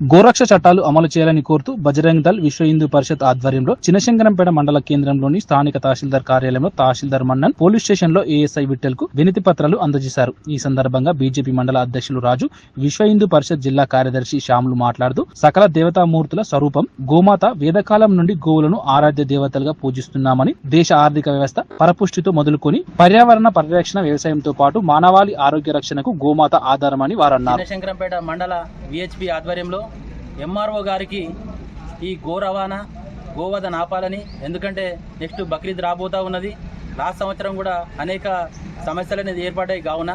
గోరక్ష చట్టాలు అమలు చేయాలని కోరుతూ బజరంగ్ దళ్ విశ్వ హిందూ పరిషత్ ఆధ్వర్యంలో చినశంకరంపేట మండల కేంద్రంలోని స్థానిక తహసీల్దార్ కార్యాలయంలో తహసీల్దార్ మన్నన్ పోలీస్ స్టేషన్లో ఏఎస్ఐ విఠల్కు వినతి పత్రాలు అందజేశారు. ఈ సందర్భంగా బీజేపీ మండల అధ్యక్షులు రాజు విశ్వ హిందూ పరిషత్ జిల్లా కార్యదర్శి శ్యాములు మాట్లాడుతూ సకల దేవతామూర్తుల స్వరూపం గోమాత వేదకాలం నుండి గోవులను ఆరాధ్య దేవతలుగా పూజిస్తున్నామని దేశ ఆర్థిక వ్యవస్థ పరపుష్టితో మొదలుకొని పర్యావరణ పరిరక్షణ వ్యవసాయంతో పాటు మానవాళి ఆరోగ్య రక్షణకు గోమాత ఆధారమని వారన్నారు. చిన్నశంకరంపేట మండల విహెచ్పి ఆధ్వర్యంలో ఎంఆర్ఓ గారికి ఈ గో రవాణా గోవధ నాపాలని ఎందుకంటే నెక్స్ట్ బక్రీద్ రాబోతా ఉన్నది. లాస్ట్ సంవత్సరం కూడా అనేక సమస్యలు అనేది ఏర్పడ్డాయి కావున.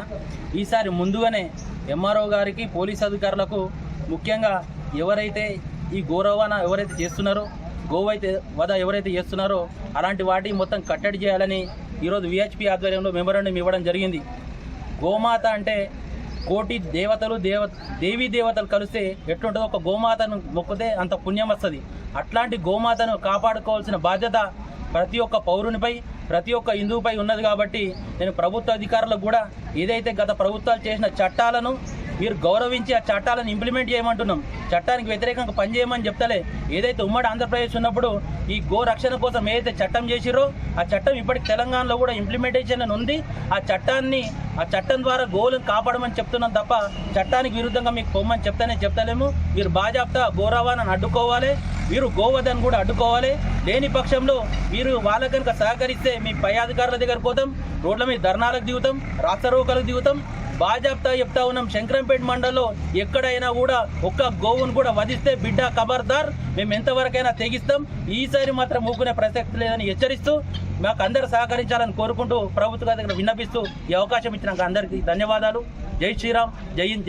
ఈసారి ముందుగానే ఎంఆర్ఓ గారికి పోలీస్ అధికారులకు ముఖ్యంగా ఎవరైతే ఈ గో రవాణా ఎవరైతే చేస్తున్నారో గోవైతే వధ ఎవరైతే చేస్తున్నారో అలాంటి వాటి మొత్తం కట్టడి చేయాలని ఈరోజు విహెచ్పి ఆధ్వర్యంలో మెమోరాండం ఇవ్వడం జరిగింది. గోమాత అంటే కోటి దేవతలు దేవ దేవీ దేవతలు కలిస్తే ఎట్లుంటుందో ఒక గోమాతను మొక్కితే అంత పుణ్యం వస్తుంది. అట్లాంటి గోమాతను కాపాడుకోవాల్సిన బాధ్యత ప్రతి ఒక్క పౌరునిపై ప్రతి ఒక్క హిందువుపై ఉన్నది కాబట్టి నేను ప్రభుత్వ అధికారులకు కూడా ఏదైతే గత ప్రభుత్వాలు చేసిన చట్టాలను మీరు గౌరవించి ఆ చట్టాలను ఇంప్లిమెంట్ చేయమంటున్నాం. చట్టానికి వ్యతిరేకంగా పనిచేయమని చెప్తలే. ఏదైతే ఉమ్మడి ఆంధ్రప్రదేశ్ ఉన్నప్పుడు ఈ గో రక్షణ కోసం ఏదైతే చట్టం చేసిరో ఆ చట్టం ఇప్పటికి తెలంగాణలో కూడా ఇంప్లిమెంటేషన్ అని ఉంది. ఆ చట్టాన్ని ఆ చట్టం ద్వారా గోలను కాపాడమని చెప్తున్నాం తప్ప చట్టానికి విరుద్ధంగా మీకు పొమ్మని చెప్తానే చెప్తలేము. మీరు బాజాప్తా గోరవాణను అడ్డుకోవాలి. మీరు గోవధను కూడా అడ్డుకోవాలి. లేని పక్షంలో మీరు వాళ్ళ కనుక సహకరిస్తే మీ పై అధికారుల దగ్గర పోతాం. రోడ్ల మీద ధర్నాలకు దిగుతాం. రాస్తారోకలకు దిగుతాం. బాజాప్తా చెప్తా ఉన్నాం. శంకరంపేట మండలంలో ఎక్కడైనా కూడా ఒక్క గోవును కూడా వధిస్తే బిడ్డ ఖబర్దార్ మేము ఎంతవరకైనా తెగిస్తాం. ఈసారి మాత్రం ఊకునే ప్రసక్తి లేదని హెచ్చరిస్తూ మాకు అందరు సహకరించాలని కోరుకుంటూ ప్రభుత్వ దగ్గర విన్నపిస్తూ ఈ అవకాశం ఇచ్చినాక అందరికీ ధన్యవాదాలు. జై శ్రీరామ్. జై హింద్.